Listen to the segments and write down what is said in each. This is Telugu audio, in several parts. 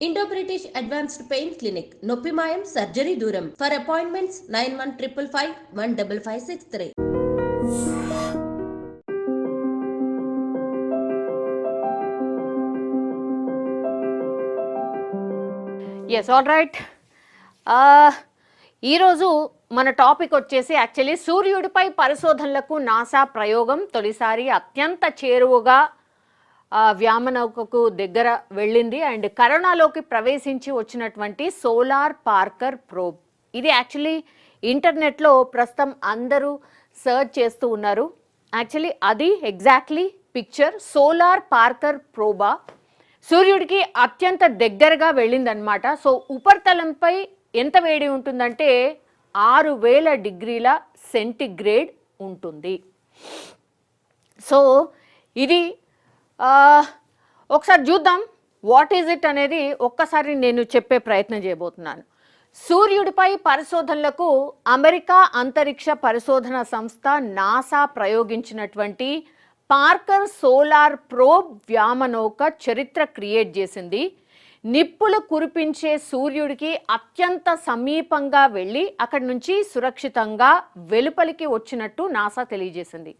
Indo British advanced pain clinic నొప్పి మాయం సర్జరీ దూరం. For appointments nine one triple five one double five six three yes all right ఈరోజు మన టాపిక్ వచ్చేసి యాక్చువల్లీ సూర్యుడిపై పరిశోధనలకు నాసా ప్రయోగం తొలిసారి అత్యంత చేరువగా వ్యామనౌకకు దగ్గర వెళ్ళింది. అండ్ కరోనాలోకి ప్రవేశించి వచ్చినటువంటి సోలార్ పార్కర్ ప్రోబ్. ఇది యాక్చువల్లీ ఇంటర్నెట్లో ప్రస్తుతం అందరూ సర్చ్ చేస్తూ ఉన్నారు. యాక్చువల్లీ అది ఎగ్జాక్ట్లీ పిక్చర్ సోలార్ పార్కర్ ప్రోబా. సూర్యుడికి అత్యంత దగ్గరగా వెళ్ళిందనమాట సో ఉపరితలంపై ఎంత వేడి ఉంటుందంటే ఆరు వేల డిగ్రీల సెంటిగ్రేడ్ ఉంటుంది. సో ఇది ఒకసారి చూద్దాం. వాట్ ఈజ్ ఇట్ అనేది ఒక్కసారి నేను చెప్పే ప్రయత్నం చేయబోతున్నాను. సూర్యుడిపై పరిశోధనలకు అమెరికా అంతరిక్ష పరిశోధన సంస్థ నాసా ప్రయోగించినటువంటి పార్కర్ సోలార్ ప్రోబ్ వ్యామనౌక చరిత్ర క్రియేట్ చేసింది. నిప్పులు కురిపించే సూర్యుడికి అత్యంత సమీపంగా వెళ్ళి అక్కడి నుంచి సురక్షితంగా వెలుపలికి వచ్చినట్టు నాసా తెలియజేసింది.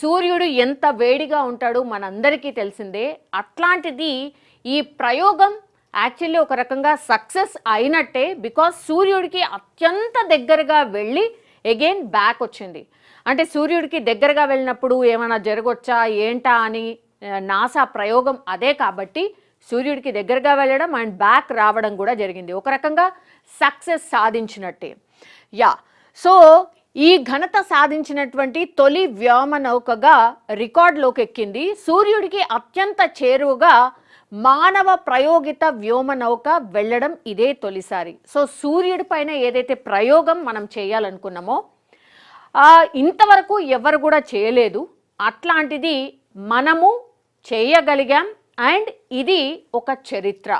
సూర్యుడు ఎంత వేడిగా ఉంటాడో మనందరికీ తెలిసిందే. అట్లాంటిది ఈ ప్రయోగం యాక్చువల్లీ ఒక రకంగా సక్సెస్ అయినట్టే బికాస్ సూర్యుడికి అత్యంత దగ్గరగా వెళ్ళి అగైన్ బ్యాక్ వచ్చింది. అంటే సూర్యుడికి దగ్గరగా వెళ్ళినప్పుడు ఏమైనా జరగొచ్చా ఏంటా అని నాసా ప్రయోగం అదే కాబట్టి సూర్యుడికి దగ్గరగా వెళ్ళడం అండ్ బ్యాక్ రావడం కూడా జరిగింది. ఒక రకంగా సక్సెస్ సాధించినట్టే. యా. సో ఈ ఘనత సాధించినటువంటి తొలి వ్యోమ నౌకగా రికార్డులోకి ఎక్కింది సూర్యుడికి అత్యంత చేరువుగా మానవ ప్రయోగిత వ్యోమ నౌక వెళ్ళడం ఇదే తొలిసారి. సో సూర్యుడి పైన ఏదైతే ప్రయోగం మనం చేయాలనుకున్నామో ఇంతవరకు ఎవరు కూడా చేయలేదు. అట్లాంటిది మనము చేయగలిగాం. అండ్ ఇది ఒక చరిత్ర.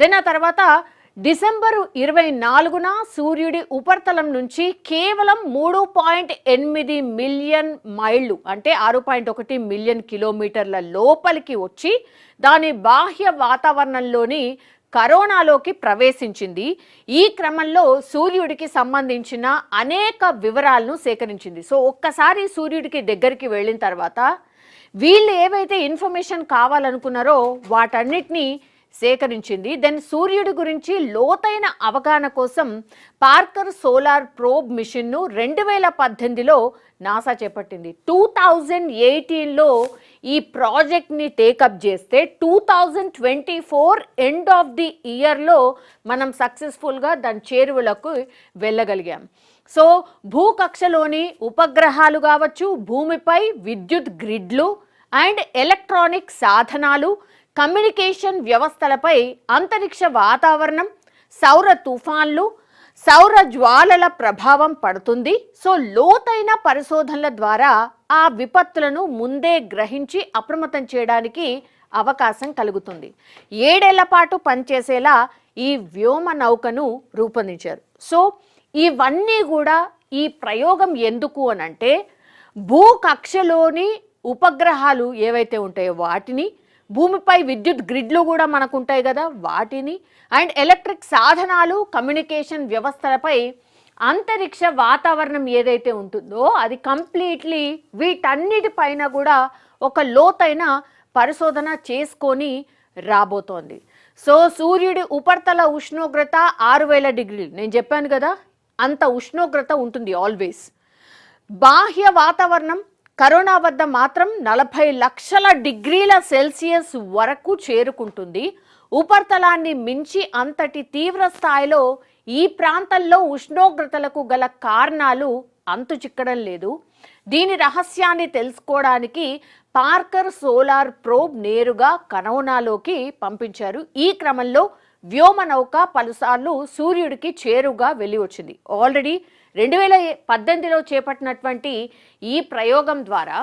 దెన్ ఆ తర్వాత డిసెంబరు ఇరవై నాలుగున సూర్యుడి ఉపరితలం నుంచి కేవలం మూడు పాయింట్ ఎనిమిది మిలియన్ మైళ్ళు అంటే ఆరు పాయింట్ ఒకటి మిలియన్ కిలోమీటర్ల లోపలికి వచ్చి దాని బాహ్య వాతావరణంలోని కరోనాలోకి ప్రవేశించింది. ఈ క్రమంలో సూర్యుడికి సంబంధించిన అనేక వివరాలను సేకరించింది. సో ఒక్కసారి సూర్యుడికి దగ్గరికి వెళ్ళిన తర్వాత వీళ్ళు ఏవైతే ఇన్ఫర్మేషన్ కావాలనుకున్నారో వాటన్నిటినీ సేకరించింది. దెన్ సూర్యుడి గురించి లోతైన అవగాహన కోసం పార్కర్ సోలార్ ప్రోబ్ మిషన్ను రెండు వేల పద్దెనిమిదిలో నాసా చేపట్టింది. టూ థౌజండ్ ఎయిటీన్లో ఈ ప్రాజెక్ట్ని టేకప్ చేస్తే two thousand twenty four end of the ఇయర్లో మనం సక్సెస్ఫుల్గా దాని చేరువలకు వెళ్ళగలిగాం. సో భూకక్షలోని ఉపగ్రహాలు కావచ్చు భూమిపై విద్యుత్ గ్రిడ్లు అండ్ ఎలక్ట్రానిక్ సాధనాలు కమ్యూనికేషన్ వ్యవస్థలపై అంతరిక్ష వాతావరణం సౌర తుఫాన్లు సౌర జ్వాలల ప్రభావం పడుతుంది. సో లోతైన పరిశోధనల ద్వారా ఆ విపత్తులను ముందే గ్రహించి అప్రమత్తం చేయడానికి అవకాశం కలుగుతుంది. ఏడేళ్ళ పాటు పనిచేసేలా ఈ వ్యోమ నౌకను రూపొందించారు. సో ఇవన్నీ కూడా ఈ ప్రయోగం ఎందుకు అని అంటే భూకక్షలోని ఉపగ్రహాలు ఏవైతే ఉంటాయో వాటిని భూమిపై విద్యుత్ గ్రిడ్లు కూడా మనకు ఉంటాయి కదా వాటిని. అండ్ ఎలక్ట్రిక్ సాధనాలు కమ్యూనికేషన్ వ్యవస్థలపై అంతరిక్ష వాతావరణం ఏదైతే ఉంటుందో అది కంప్లీట్లీ వీటన్నిటిపైన కూడా ఒక లోతైన పరిశోధన చేసుకొని రాబోతోంది. సో సూర్యుడి ఉపరితల ఉష్ణోగ్రత ఆరు వేల డిగ్రీలు. నేను చెప్పాను కదా అంత ఉష్ణోగ్రత ఉంటుంది ఆల్వేస్. బాహ్య వాతావరణం కరోనా వద్ద మాత్రం నలభై లక్షల డిగ్రీల సెల్సియస్ వరకు చేరుకుంటుంది. ఉపరితలాన్ని మించి అంతటి తీవ్ర స్థాయిలో ఈ ప్రాంతంలో ఉష్ణోగ్రతలకు గల కారణాలు అంతు చిక్కడం లేదు. దీని రహస్యాన్ని తెలుసుకోవడానికి పార్కర్ సోలార్ ప్రోబ్ నేరుగా కరోనాలోకి పంపించారు. ఈ క్రమంలో వ్యోమ నౌక పలుసార్లు సూర్యుడికి చేరుగా వెళ్ళి వచ్చింది. ఆల్రెడీ రెండు వేల పద్దెనిమిదిలో చేపట్టినటువంటి ఈ ప్రయోగం ద్వారా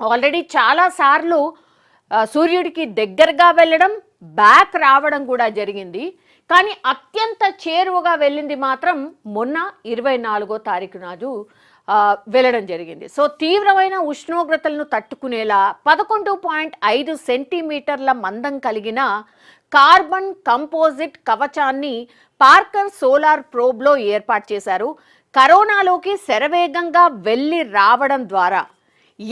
ఆల్రెడీ చాలాసార్లు సూర్యుడికి దగ్గరగా వెళ్ళడం బ్యాక్ రావడం కూడా జరిగింది. కానీ అత్యంత చేరువగా వెళ్ళింది మాత్రం మొన్న ఇరవై నాలుగో తారీఖు నాడు వెళ్ళడం జరిగింది. సో తీవ్రమైన ఉష్ణోగ్రతలను తట్టుకునేలా పదకొండు పాయింట్ ఐదు సెంటీమీటర్ల మందం కలిగిన కార్బన్ కంపోజిట్ కవచాన్ని పార్కర్ సోలార్ ప్రోబ్లో ఏర్పాటు చేశారు. కరోనాలోకి శరవేగంగా వెళ్ళి రావడం ద్వారా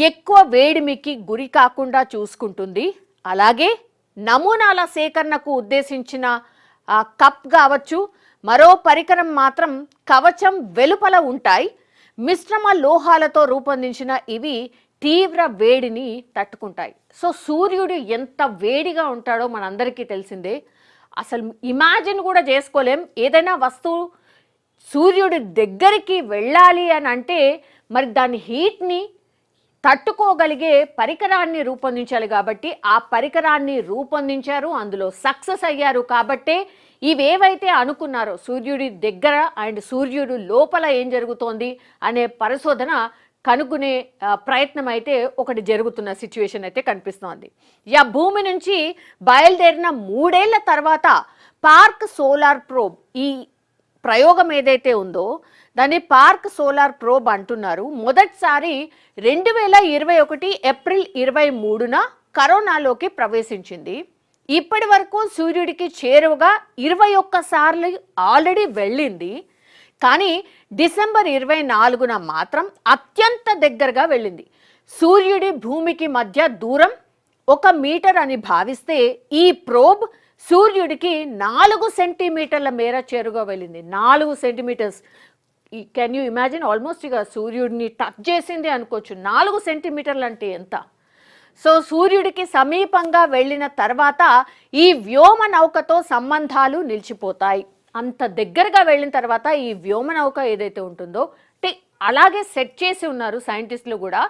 ఎక్కువ వేడిమికి గురి కాకుండా చూసుకుంటుంది. అలాగే నమూనాల సేకరణకు ఉద్దేశించిన కప్ కావచ్చు మరో పరికరం మాత్రం కవచం వెలుపల ఉంటాయి. మిశ్రమ లోహాలతో రూపొందించిన ఇవి తీవ్ర వేడిని తట్టుకుంటాయి. సో సూర్యుడు ఎంత వేడిగా ఉంటాడో మనందరికీ తెలిసిందే. అసలు ఇమాజిన్ కూడా చేసుకోలేం. ఏదైనా వస్తువు సూర్యుడి దగ్గరికి వెళ్ళాలి అని అంటే మరి దాని హీట్ని తట్టుకోగలిగే పరికరాన్ని రూపొందించాలి కాబట్టి ఆ పరికరాన్ని రూపొందించారు అందులో సక్సెస్ అయ్యారు కాబట్టే ఇవేవైతే అనుకున్నారో సూర్యుడి దగ్గర అండ్ సూర్యుడు లోపల ఏం జరుగుతోంది అనే పరిశోధన కనుగొనే ప్రయత్నం అయితే ఒకటి జరుగుతున్న సిచ్యువేషన్ అయితే కనిపిస్తోంది. యా భూమి నుంచి బయలుదేరిన మూడేళ్ళ తర్వాత పార్క్ సోలార్ ప్రోబ్ ఈ ప్రయోగం ఏదైతే ఉందో దాన్ని పార్క్ సోలార్ ప్రోబ్ అంటున్నారు. మొదటిసారి రెండు వేల ఇరవై ఒకటి ఏప్రిల్ ఇరవై మూడున కరోనాలోకి ప్రవేశించింది. ఇప్పటి వరకు సూర్యుడికి చేరువగా ఇరవై ఒక్కసార్లు ఆల్రెడీ వెళ్ళింది. కానీ డిసెంబర్ ఇరవై నాలుగున మాత్రం అత్యంత దగ్గరగా వెళ్ళింది. సూర్యుడి భూమికి మధ్య దూరం ఒక మీటర్ అని భావిస్తే ఈ ప్రోబ్ సూర్యుడికి నాలుగు సెంటీమీటర్ల మేర చేరుగా వెళ్ళింది. నాలుగు centimetres. Can you imagine? Almost ఇక సూర్యుడిని టచ్ చేసింది అనుకోవచ్చు. నాలుగు సెంటీమీటర్లు అంటే ఎంత? సో సూర్యుడికి సమీపంగా వెళ్ళిన తర్వాత ఈ వ్యోమ నౌకతో సంబంధాలు నిలిచిపోతాయి. అంత దగ్గరగా వెళ్ళిన తర్వాత ఈ వ్యోమ నౌక ఏదైతే ఉంటుందో టి- అలాగే సెట్ చేసి ఉన్నారు సైంటిస్టులు కూడా.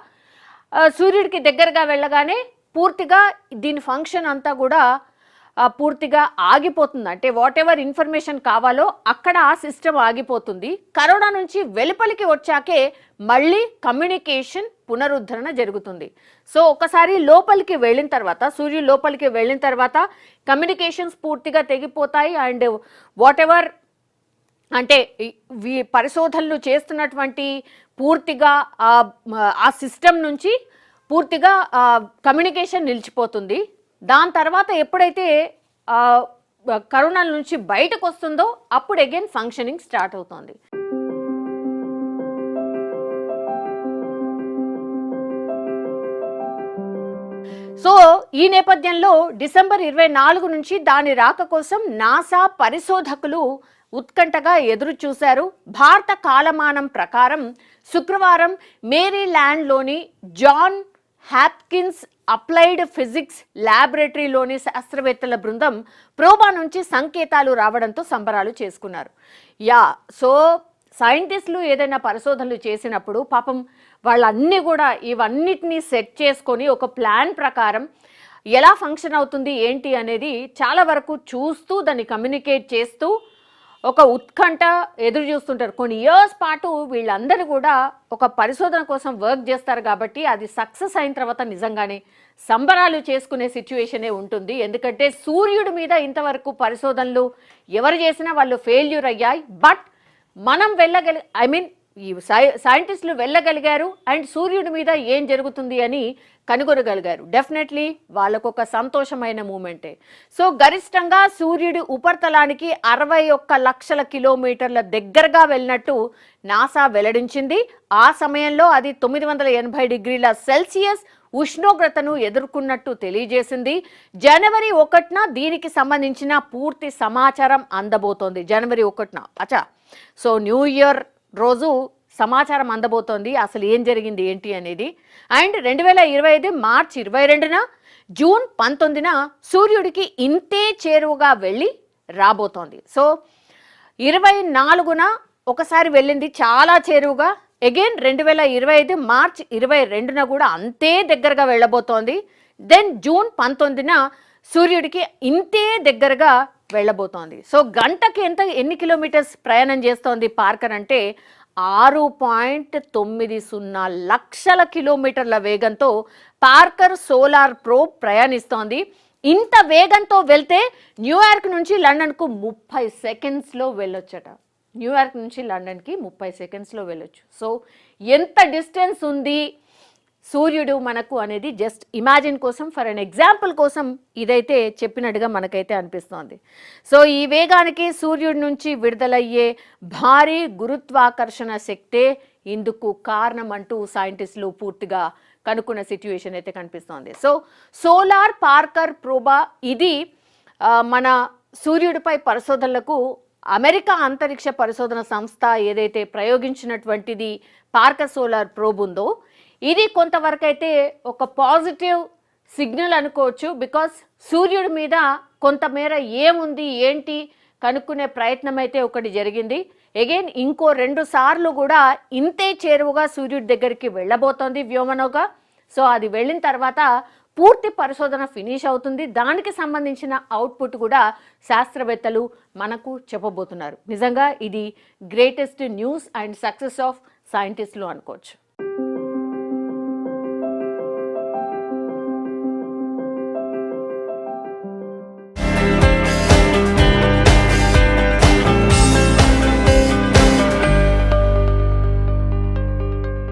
సూర్యుడికి దగ్గరగా వెళ్ళగానే పూర్తిగా దీని ఫంక్షన్ అంతా కూడా పూర్తిగా ఆగిపోతుంది. అంటే వాట్ ఎవర్ ఇన్ఫర్మేషన్ కావాలో అక్కడ ఆ సిస్టమ్ ఆగిపోతుంది. కరోనా నుంచి వెలుపలికి వచ్చాకే మళ్ళీ కమ్యూనికేషన్ పునరుద్ధరణ జరుగుతుంది. సో ఒకసారి లోపలికి వెళ్ళిన తర్వాత సూర్యుడు లోపలికి వెళ్ళిన తర్వాత కమ్యూనికేషన్స్ పూర్తిగా తెగిపోతాయి. అండ్ వాట్ ఎవర్ అంటే వీ పరిశోధనలు చేస్తున్నటువంటి పూర్తిగా ఆ సిస్టమ్ నుంచి పూర్తిగా కమ్యూనికేషన్ నిలిచిపోతుంది. దాని తర్వాత ఎప్పుడైతే కరోనా నుంచి బయటకు వస్తుందో అప్పుడు అగైన్ ఫంక్షనింగ్ స్టార్ట్ అవుతుంది. సో ఈ నేపథ్యంలో డిసెంబర్ ఇరవై నాలుగు నుంచి దాని రాక కోసం నాసా పరిశోధకులు ఉత్కంఠగా ఎదురు చూశారు. భారత కాలమానం ప్రకారం శుక్రవారం మేరీల్యాండ్లోని జాన్ హ్యాప్కిన్స్ అప్లైడ్ ఫిజిక్స్ ల్యాబొరేటరీలోని శాస్త్రవేత్తల బృందం ప్రోబా నుంచి సంకేతాలు రావడంతో సంబరాలు చేసుకున్నారు. యా సో సైంటిస్టులు ఏదైనా పరిశోధనలు చేసినప్పుడు పాపం వాళ్ళన్నీ కూడా ఇవన్నిటినీ సెట్ చేసుకొని ఒక ప్లాన్ ప్రకారం ఎలా ఫంక్షన్ అవుతుంది ఏంటి అనేది చాలా వరకు చూస్తూ దాన్ని కమ్యూనికేట్ చేస్తూ ఒక ఉత్కంఠ ఎదురు చూస్తుంటారు. కొన్ని ఇయర్స్ పాటు వీళ్ళందరూ కూడా ఒక పరిశోధన కోసం వర్క్ చేస్తారు కాబట్టి అది సక్సెస్ అయిన తర్వాత నిజంగానే సంబరాలు చేసుకునే సిచ్యువేషనే ఉంటుంది. ఎందుకంటే సూర్యుడి మీద ఇంతవరకు పరిశోధనలు ఎవరు చేసినా వాళ్ళు ఫెయిల్యూర్ అయ్యాయి. బట్ మనం వెళ్ళగలి ఐ మీన్ ఈ సై సైంటిస్టులు వెళ్ళగలిగారు అండ్ సూర్యుడి మీద ఏం జరుగుతుంది అని కనుగొనగలిగారు. డెఫినెట్లీ వాళ్ళకు ఒక సంతోషమైన మూమెంటే. సో గరిష్టంగా సూర్యుడి ఉపరితలానికి అరవై ఒక్క లక్షల కిలోమీటర్ల దగ్గరగా వెళ్ళినట్టు నాసా వెల్లడించింది. ఆ సమయంలో అది తొమ్మిది వందల ఎనభై డిగ్రీల సెల్సియస్ ఉష్ణోగ్రతను ఎదుర్కొన్నట్టు తెలియజేసింది. జనవరి ఒకటిన దీనికి సంబంధించిన పూర్తి సమాచారం అందబోతోంది. జనవరి ఒకటిన. అచ్చా. సో న్యూ ఇయర్ రోజు సమాచారం అందబోతోంది. అసలు ఏం జరిగింది ఏంటి అనేది. అండ్ రెండు వేల ఇరవై ఐదు మార్చ్ ఇరవై రెండున జూన్ పంతొమ్మిదిన సూర్యుడికి ఇంతే చేరువుగా వెళ్ళి రాబోతోంది. సో ఇరవై నాలుగున ఒకసారి వెళ్ళింది చాలా చేరువుగా. అగైన్ రెండు వేల ఇరవై ఐదు మార్చ్ ఇరవై రెండున కూడా అంతే దగ్గరగా వెళ్ళబోతోంది. దెన్ జూన్ పంతొమ్మిదిన సూర్యుడికి ఇంతే దగ్గరగా వెళ్ళబోతోంది. సో గంటకి ఎంత ఎన్ని కిలోమీటర్స్ ప్రయాణం చేస్తోంది పార్కర్ అంటే ఆరు పాయింట్ తొమ్మిది సున్నా లక్షల కిలోమీటర్ల వేగంతో పార్కర్ సోలార్ ప్రోబ్ ప్రయాణిస్తోంది. ఇంత వేగంతో వెళ్తే న్యూయార్క్ నుంచి లండన్కు ముప్పై సెకండ్స్లో వెళ్ళొచ్చట. న్యూయార్క్ నుంచి లండన్కి ముప్పై సెకండ్స్లో వెళ్ళొచ్చు. సో ఎంత డిస్టెన్స్ ఉంది? సూర్యుడు మనకు అనేది జస్ట్ ఇమాజిన్ కోసం ఫర్ అన్ ఎగ్జాంపుల్ కోసం ఇదైతే చెప్పినట్టుగా మనకైతే అనిపిస్తోంది. సో ఈ వేగానికి సూర్యుడి నుంచి విడుదలయ్యే భారీ గురుత్వాకర్షణ శక్తే ఇందుకు కారణం అంటూ సైంటిస్టులు పూర్తిగా కనుక్కున్న సిచ్యువేషన్ అయితే కనిపిస్తోంది. సో సోలార్ పార్కర్ ప్రోబా ఇది మన సూర్యుడిపై పరిశోధనలకు అమెరికా అంతరిక్ష పరిశోధన సంస్థ ఏదైతే ప్రయోగించినటువంటిది పార్కర్ సోలార్ ప్రోబ్ ఉందో ఇది కొంతవరకైతే ఒక పాజిటివ్ సిగ్నల్ అనుకోవచ్చు బికాస్ సూర్యుడి మీద కొంతమేర ఏముంది ఏంటి కనుక్కునే ప్రయత్నం అయితే ఒకటి జరిగింది. అగైన్ ఇంకో రెండు సార్లు కూడా ఇంతే చేరువుగా సూర్యుడి దగ్గరికి వెళ్ళబోతోంది వ్యోమనౌక సో అది వెళ్ళిన తర్వాత పూర్తి పరిశోధన ఫినిష్ అవుతుంది. దానికి సంబంధించిన అవుట్పుట్ కూడా శాస్త్రవేత్తలు మనకు చెప్పబోతున్నారు. నిజంగా ఇది greatest news and success of సైంటిస్టులు అనుకోవచ్చు.